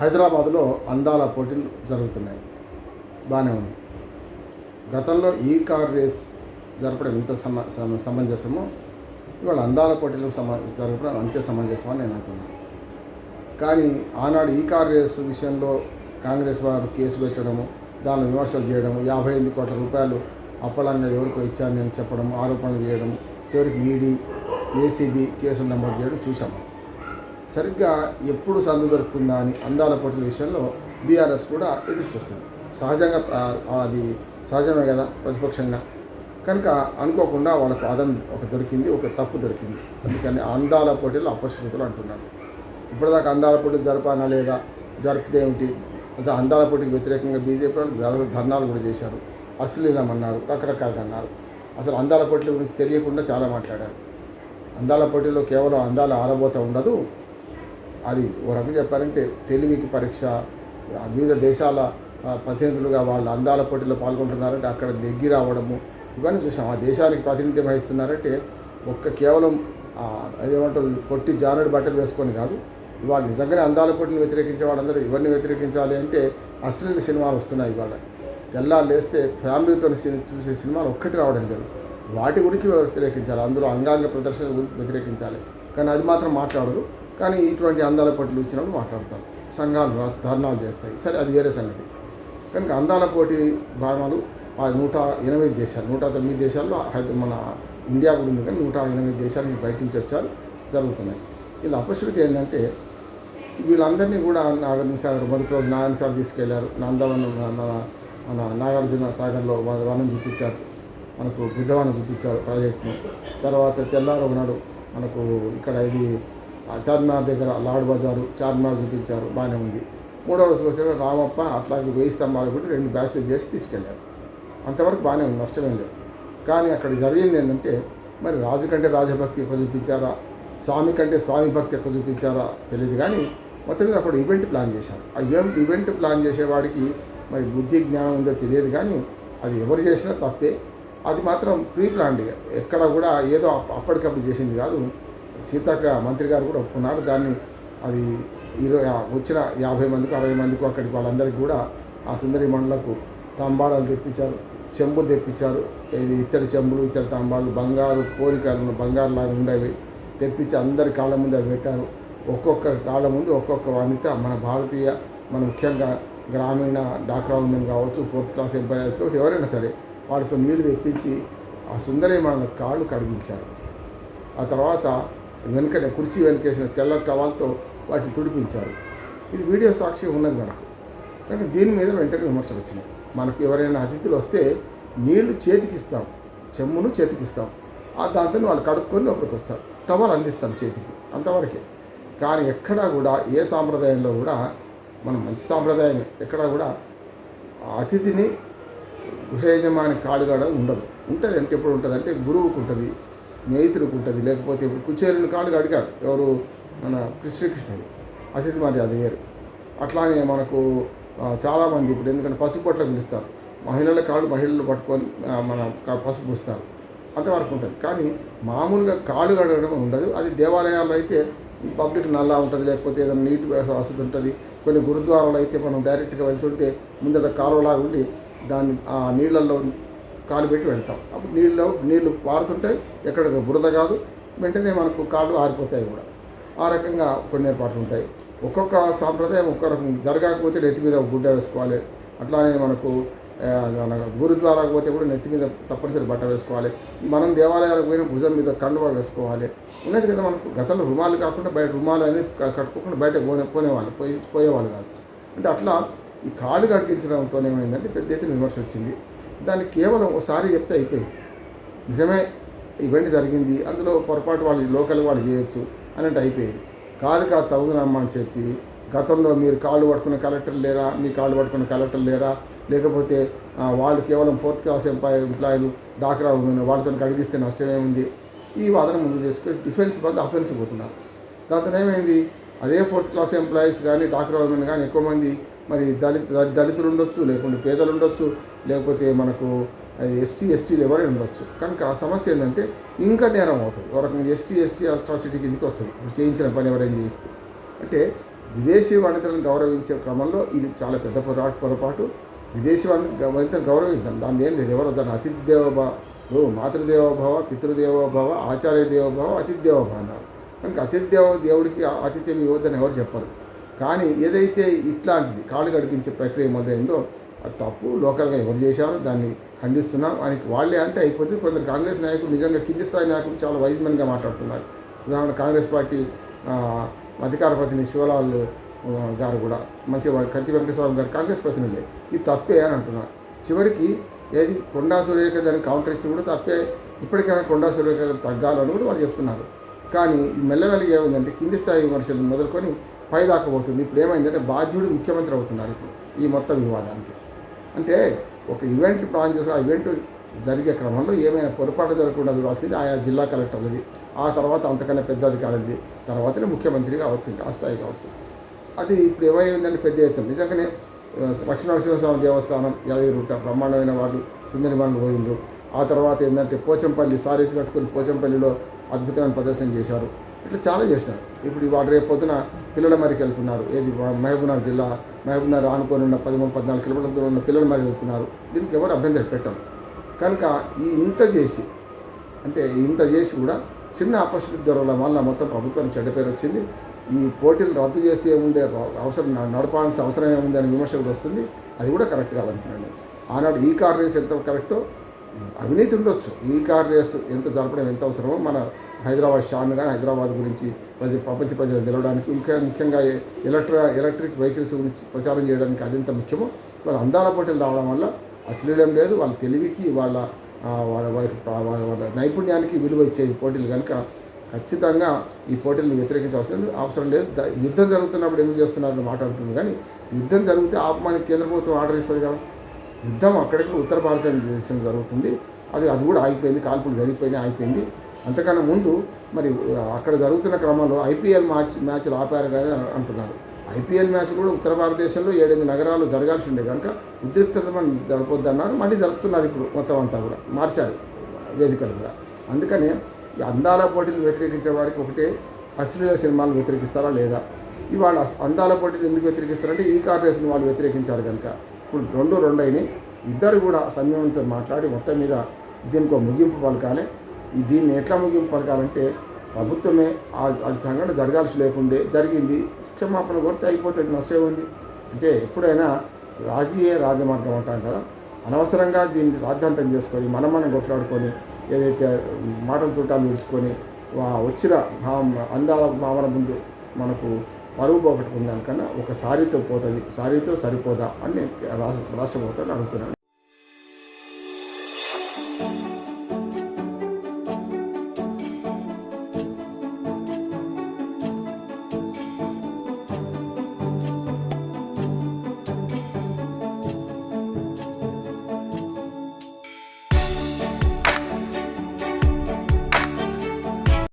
హైదరాబాద్లో అందాల పోటీలు జరుగుతున్నాయి. బాగానే ఉంది. గతంలో ఈ కార్ రేస్ జరపడం ఎంత సమ సమంజసమో ఇవాళ అందాల పోటీలు సమ జరపడం అంతే సమంజసం అని నేను అనుకున్నాను కానీ ఆనాడు ఈ కార్ రేసు విషయంలో కాంగ్రెస్ వారు కేసు పెట్టడము దాన్ని విమర్శలు చేయడము యాభై ఎనిమిది కోట్ల రూపాయలు అప్పలంగా ఎవరికో ఇచ్చాను నేను చెప్పడం ఆరోపణలు చేయడం చివరికి ఈడీ ఏసీబీ కేసులు నమోదు చేయడం చూసాము సరిగ్గా ఎప్పుడు సందు దొరుకుతుందా అని అందాల పోటీల విషయంలో బీఆర్ఎస్ కూడా ఎదురు చూస్తుంది. సహజంగా అది సహజమే కదా ప్రతిపక్షంగా. కనుక అనుకోకుండా వాళ్ళకు అదం ఒక దొరికింది ఒక తప్పు దొరికింది. అందుకని అందాల పోటీలు అపశృతులు అంటున్నారు. ఇప్పటిదాకా అందాల పోటీలు జరపానా లేదా జరిపితే ఏమిటి? అదే అందాల పోటీకి వ్యతిరేకంగా బీజేపీ వాళ్ళు ధర్నాలు కూడా చేశారు. అశ్లీలం అన్నారు రకరకాలుగా అన్నారు. అసలు అందాల పోటీల గురించి తెలియకుండా చాలా మాట్లాడారు. అందాల పోటీలో కేవలం అందాల ఆరబోత ఉండదు అది ఓ రకంగా చెప్పారంటే తెలివికి పరీక్ష వివిధ దేశాల ప్రతినిధులుగా వాళ్ళ అందాల పోటీలో పాల్గొంటున్నారంటే అక్కడ నెగ్గి రావడము ఇవన్నీ చూసాం. ఆ దేశానికి ప్రాతినిధ్యం వహిస్తున్నారంటే ఒక్క కేవలం ఆ, పొట్టి జానడి బట్టలు వేసుకొని కాదు ఇవాళ నిజంగానే అందాల పోటీని వ్యతిరేకించే వాళ్ళందరూ ఇవన్నీ వ్యతిరేకించాలి అంటే అశ్లీల సినిమాలు వస్తున్నాయి ఇవాళ. తెల్లారు లేస్తే ఫ్యామిలీతో చూసే సినిమాలు ఒక్కటి రావడం లేదు. వాటి గురించి వ్యతిరేకించాలి అందులో అంగాంగ ప్రదర్శన గురించి వ్యతిరేకించాలి. కానీ అది మాత్రం మాట్లాడరు. కానీ ఇటువంటి అందాల పోటీలు ఇచ్చినప్పుడు మాట్లాడతారు. సంఘాలు ధర్నాలు చేస్తాయి. సరే అది వేరే సంగతి. కనుక అందాల పోటీ భావనలు ఆ నూట ఎనిమిది దేశాలు నూట తొమ్మిది దేశాల్లో మన ఇండియా కూడా ఉంది కానీ నూట ఎనిమిది దేశాలు బయట నుంచి వచ్చారు జరుగుతున్నాయి. ఇలా అపశృతి ఏంటంటే వీళ్ళందరినీ కూడా నాగార్జున సాగర్ మొదటి రోజు నారాయణ సార్ తీసుకెళ్ళారు. నందవనం మన నాగార్జున సాగర్లో వనం చూపించారు. మనకు బుద్ధవనం చూపించారు ప్రాజెక్టును. తర్వాత తెల్లారు ఒకనాడు మనకు ఇక్కడ ఇది చార్మినార్ దగ్గర లాడ్ బజారు చార్మినార్ చూపించారు బాగానే ఉంది. మూడో రోజు వచ్చిన రామప్ప అట్లాగే వెయ్యి స్తంభాలు పెట్టి రెండు బ్యాచ్లు చేసి తీసుకెళ్ళారు. అంతవరకు బాగానే ఉంది నష్టమేం లేదు. కానీ అక్కడ జరిగింది ఏంటంటే మరి రాజు కంటే రాజభక్తి ఎక్కువ చూపించారా? స్వామి కంటే స్వామి భక్తి ఎక్కువ చూపించారా? తెలియదు కానీ మొత్తం మీద అక్కడ ఈవెంట్ ప్లాన్ చేశారు. ఆ ఈవెంట్ ఈవెంట్ ప్లాన్ చేసేవాడికి మరి బుద్ధి జ్ఞానం ఉందో తెలియదు కానీ అది ఎవరు చేసినా తప్పే. అది మాత్రం ప్రీ ప్లాన్డ్ ఎక్కడ కూడా ఏదో అప్పటికప్పుడు చేసింది కాదు. సీతక్క మంత్రి గారు కూడా ఒప్పుకున్నారు. దాన్ని అది ఇరవై వచ్చిన యాభై మందికి అరవై మందికి అక్కడికి వాళ్ళందరికీ కూడా ఆ సుందరి మండలకు తంబాడాలు తెప్పించారు చెంబులు తెప్పించారు. ఇది ఇత్తడి చెంబులు ఇత్తడి తంబాలు బంగారు పోలికలు బంగారు లాగా ఉండేవి తెప్పించి అందరి కాళ్ళ ముందు అవి పెట్టారు. ఒక్కొక్క కాళ్ళ ముందు ఒక్కొక్క వనిత మన భారతీయ మన ముఖ్యంగా గ్రామీణ డాక్రా ఉమెన్ కావచ్చు ఫోర్త్ క్లాస్ ఎంప్లాయర్స్ కావచ్చు ఎవరైనా సరే వాటితో నీళ్ళు తెప్పించి ఆ సుందరి మన కాళ్ళు కడిగించారు. ఆ తర్వాత వెనుకనే కుర్చీ వెనకేసిన తెల్ల టవాల్తో వాటిని తుడిపించారు. ఇది వీడియో సాక్షి ఉన్నది మనకు కానీ దీని మీద వెంటనే విమర్శలు వచ్చినాయి. మనకు ఎవరైనా అతిథులు వస్తే నీళ్ళు చేతికిస్తాం చెమ్మును చేతికిస్తాం. ఆ దాంతో వాళ్ళు కడుక్కొని లోపలికి వస్తారు. టవల్ అందిస్తాం చేతికి అంతవరకే. కానీ ఎక్కడా కూడా ఏ సాంప్రదాయంలో కూడా మనం మంచి సాంప్రదాయమే. ఎక్కడా కూడా ఆ అతిథిని గృహ యజమాని కాలుగాడ ఉండదు. ఉంటుంది అంటే ఎప్పుడు ఉంటుంది అంటే గురువుకు ఉంటుంది స్నేహితుడికి ఉంటుంది. లేకపోతే ఇప్పుడు కుచేరుని కాలుగా అడిగాడు. ఎవరు? మన శ్రీకృష్ణుడు అతిథి మరి అది వేరు అట్లానే మనకు చాలామంది ఇప్పుడు ఎందుకంటే పసుపు పొట్ల పిలుస్తారు మహిళల కాళ్ళు మహిళలు పట్టుకొని మన పసుపు పూస్తారు. అంతవరకు ఉంటుంది. కానీ మామూలుగా కాళ్ళు కడగడం ఉండదు. అది దేవాలయాల్లో అయితే పబ్లిక్ నల్లా ఉంటుంది. లేకపోతే ఏదైనా నీటి వసతి ఉంటుంది. కొన్ని గురుద్వారాలు అయితే మనం డైరెక్ట్గా వెళ్తుంటే ముందట కాలువలాగా ఉండి దాన్ని ఆ నీళ్ళల్లో కాలు పెట్టి వెళ్తాం. అప్పుడు నీళ్ళు నీళ్ళు పారుతుంటే ఎక్కడ బురద కాదు వెంటనే మనకు కాళ్ళు ఆరిపోతాయి కూడా. ఆ రకంగా కొన్ని ఏర్పాట్లు ఉంటాయి. ఒక్కొక్క సాంప్రదాయం ఒక్కొక్క రకం. జరగకపోతే నెత్తి మీద గుడ్డ వేసుకోవాలి. అట్లానే మనకు గురుద్వారాకు పోతే కూడా నెత్తి మీద తప్పనిసరి బట్ట వేసుకోవాలి. మనం దేవాలయాలకు పోయిన భుజం మీద కండువా వేసుకోవాలి. ఉన్నది కదా మనకు గతంలో రుమాలు కాకుండా బయట రుమాలు అనేది కట్టుకోకుండా బయట పోనే పోనేవాళ్ళు పోయి పోయేవాళ్ళు కాదు. అంటే అట్లా ఈ కాళ్ళు కడిగించడంతో ఏమైందంటే పెద్ద ఎత్తున విమర్శ వచ్చింది. దాన్ని కేవలం ఒకసారి చెప్తే అయిపోయింది. నిజమే ఈవెంట్ జరిగింది అందులో పొరపాటు వాళ్ళు లోకల్ వాళ్ళు చేయొచ్చు అన్నట్టు అయిపోయింది. కాదు కాదు తగుదనమ్మా అని చెప్పి గతంలో మీరు కాళ్ళు పట్టుకున్న కలెక్టర్ లేరా మీ కాళ్ళు పట్టుకున్న కలెక్టర్ లేరా లేకపోతే వాళ్ళు కేవలం ఫోర్త్ క్లాస్ ఎంప్లాయ్ ఎంప్లాయీలు డాక్రా ఉమెన్ వాళ్ళతో కడిగిస్తే నష్టమేముంది? ఈ వాదన ముందు తీసుకొని డిఫెన్స్ బదులు అఫెన్స్ పోతున్నారు. దాంతో ఏమైంది అదే ఫోర్త్ క్లాస్ ఎంప్లాయీస్ కానీ డాక్టర్ ఉమెన్ కానీ ఎక్కువ మంది మరి దళిత దళితులు ఉండొచ్చు లేకుంటే పేదలు ఉండొచ్చు లేకపోతే మనకు ఎస్టీ ఎస్టీలు ఎవరైనా ఉండొచ్చు. కనుక ఆ సమస్య ఏంటంటే ఇంకా నేరం అవుతుంది. ఒక రకంగా ఎస్టీ ఎస్టీ అట్రాసిటీ కిందకి వస్తుంది. చేయించిన పని ఎవరైనా చేయిస్తే. అంటే విదేశీ వనితలను గౌరవించే క్రమంలో ఇది చాలా పెద్ద పొరపాటు పొరపాటు. విదేశీ వని- వనితలు గౌరవిద్దాం. దాని ఏం లేదు ఎవరు దాన్ని? అతిథిదేవభావ మాతృదేవోభవ పితృదేవోభవ ఆచార్య దేవోభవ అతిథిదేవోభవ అన్నారు. కనుక అతిథిదేవ దేవుడికి ఆతిథ్యం ఇవ్వద్దని ఎవరు చెప్పరు. కానీ ఏదైతే ఇట్లాంటిది కాళ్ళు గడిపించే ప్రక్రియ మొదలైందో అది తప్పు. లోకల్గా ఎవరు చేశారో దాన్ని ఖండిస్తున్నాం. ఆయనకి వాళ్ళే అంటే అయిపోతుంది కొందరు కాంగ్రెస్ నాయకులు నిజంగా కింది స్థాయి నాయకులు చాలా వైజ్మెన్గా మాట్లాడుతున్నారు. ఉదాహరణ కాంగ్రెస్ పార్టీ అధికార ప్రతినిధి శివలాల్ గారు కూడా మంచి వాడు కత్తి వెంకటేశ్వరరావు గారు కాంగ్రెస్ ప్రతినిధులే. ఇది తప్పే అని అంటున్నారు. చివరికి ఏది కొండా సురేఖ దాన్ని కౌంటర్ ఇచ్చి కూడా తప్పే. ఇప్పటికైనా కొండా సురేఖ తగ్గాలని కూడా వాళ్ళు చెప్తున్నారు. కానీ ఇది మెల్లమెల్లగా ఏమైందంటే కింది స్థాయి విమర్శలు మొదలుకొని పై పోతుంది ఇప్పుడు ఏమైందంటే బాధ్యుడు ముఖ్యమంత్రి అవుతున్నారు ఇప్పుడు ఈ మొత్తం వివాదానికి. అంటే ఒక ఈవెంట్ ప్లాన్ చేసి ఆ ఈవెంట్ జరిగే క్రమంలో ఏమైనా పొరపాటు జరగకుండా చూడాల్సింది ఆయా జిల్లా కలెక్టర్లది. ఆ తర్వాత అంతకన్నా పెద్ద అధికారులది. తర్వాతనే ముఖ్యమంత్రిగా వచ్చింది ఆ స్థాయి కావచ్చు. అది ఇప్పుడు ఏమైందంటే పెద్ద ఎత్తున. నిజంగానే ఆ, లక్ష్మీ నరసింహస్వామి దేవస్థానం యాదగిరిగుట్ట బ్రహ్మాండమైన వాళ్ళు సుందరిబాన్లు పోయిండ్రు. ఆ తర్వాత ఏంటంటే పోచంపల్లి సారీస్ కట్టుకొని పోచంపల్లిలో అద్భుతమైన ప్రదర్శన చేశారు. ఇట్లా చాలా చేశారు. ఇప్పుడు ఇవాళ రేపు పొద్దున పిల్లల మరికి వెళ్తున్నారు. ఏది? మహబూబ్నగర్ జిల్లా మహబూబ్నగర్ ఆనుకొని ఉన్న పదిమూడు పద్నాలుగు కిలోమీటర్ల దూరం ఉన్న పిల్లల మరికి వెళ్తున్నారు. దీనికి ఎవరు అభ్యంతరం పెట్టరు. కనుక ఈ ఇంత చేసి అంటే ఇంత చేసి కూడా చిన్న అపశృతి దొరకడం వల్ల మొత్తం ప్రభుత్వానికి చెడ్డ పేరు వచ్చింది. ఈ పోటీలు రద్దు చేస్తే ఏముండే అవసరం నడపాల్సిన అవసరం ఏముంది అనే విమర్శ కూడా వస్తుంది. అది కూడా కరెక్ట్ కాదనుకున్నాను ఆనాడు ఈ కార్ రేస్ ఎంత కరెక్టో అవినీతి ఉండొచ్చు. ఈ కార్ రేస్ ఎంత జరపడం ఎంత అవసరమో మన హైదరాబాద్ షాన్ కానీ హైదరాబాద్ గురించి ప్రజ ప్రపంచ ప్రజలు తెలవడానికి ఇంకా ముఖ్యంగా ఎలక్ట్రా ఎలక్ట్రిక్ వెహికల్స్ గురించి ప్రచారం చేయడానికి అది ముఖ్యమో. వాళ్ళ అందాల పోటీలు రావడం వల్ల అశ్లీలం లేదు వాళ్ళ తెలివికి వాళ్ళ వారి వాళ్ళ నైపుణ్యానికి విలువ ఇచ్చే పోటీలు కనుక ఖచ్చితంగా ఈ పోటీలను వ్యతిరేకించాల్సిన అవసరం లేదు. యుద్ధం జరుగుతున్నప్పుడు ఎందుకు చేస్తున్నారని మాట్లాడుతుంది కానీ యుద్ధం జరిగితే ఆపమానికి కేంద్ర ప్రభుత్వం ఆర్డర్ ఇస్తుంది కదా. యుద్ధం అక్కడికి ఉత్తర భారతదేశం జరుగుతుంది. అది అది కూడా ఆగిపోయింది కాల్పులు జరిగిపోయినాయి ఆగిపోయింది. అంతకన్నా ముందు మరి అక్కడ జరుగుతున్న క్రమంలో ఐపీఎల్ మ్యాచ్ మ్యాచ్లు ఆపారు కానీ అంటున్నారు. ఐపీఎల్ మ్యాచ్ కూడా ఉత్తర భారతదేశంలో ఏడెనిమిది నగరాలు జరగాల్సి ఉండే కనుక ఉద్రిక్తత మనం జరపొద్దన్నారు మళ్ళీ జరుపుతున్నారు ఇప్పుడు మొత్తం అంతా కూడా మార్చారు వేదికలు కూడా. అందుకనే ఈ అందాల పోటీలు వ్యతిరేకించే వారికి ఒకటే అశ్లీల సినిమాలు వ్యతిరేకిస్తారా లేదా? ఇవాళ అందాల పోటీలు ఎందుకు వ్యతిరేకిస్తారంటే ఈ కార్పొరేషన్ వాళ్ళు వ్యతిరేకించారు కనుక. ఇప్పుడు రెండు రెండు అయినాయి. ఇద్దరు కూడా సంయమంతో మాట్లాడి మొత్తం మీద దీనికి ఒక ముగింపు పలకాలి. దీన్ని ఎట్లా ముగింపు పలకాలంటే ప్రభుత్వమే అది సంఘటన జరగాల్సి లేకుండే జరిగింది. క్షమాపణ కొడితే అయిపోతుంది నష్టం ఉంది. అంటే ఎప్పుడైనా రాజీయే రాజమార్గం అంటాం కదా అనవసరంగా దీన్ని రాద్ధాంతం చేసుకొని మనం మనం కొట్లాడుకొని ఏదైతే మాటలు తూటాలు విడుచుకొని వచ్చిన భావ- అందాల భావన ముందు మనకు పరువు పోగొట్టుకున్న దానికన్నా ఒక సారీతో పోతుంది. సారీతో సరిపోదా అని నేను రాష్ట్ర రాష్ట్ర ప్రభుత్వాన్ని అడుగుతున్నాను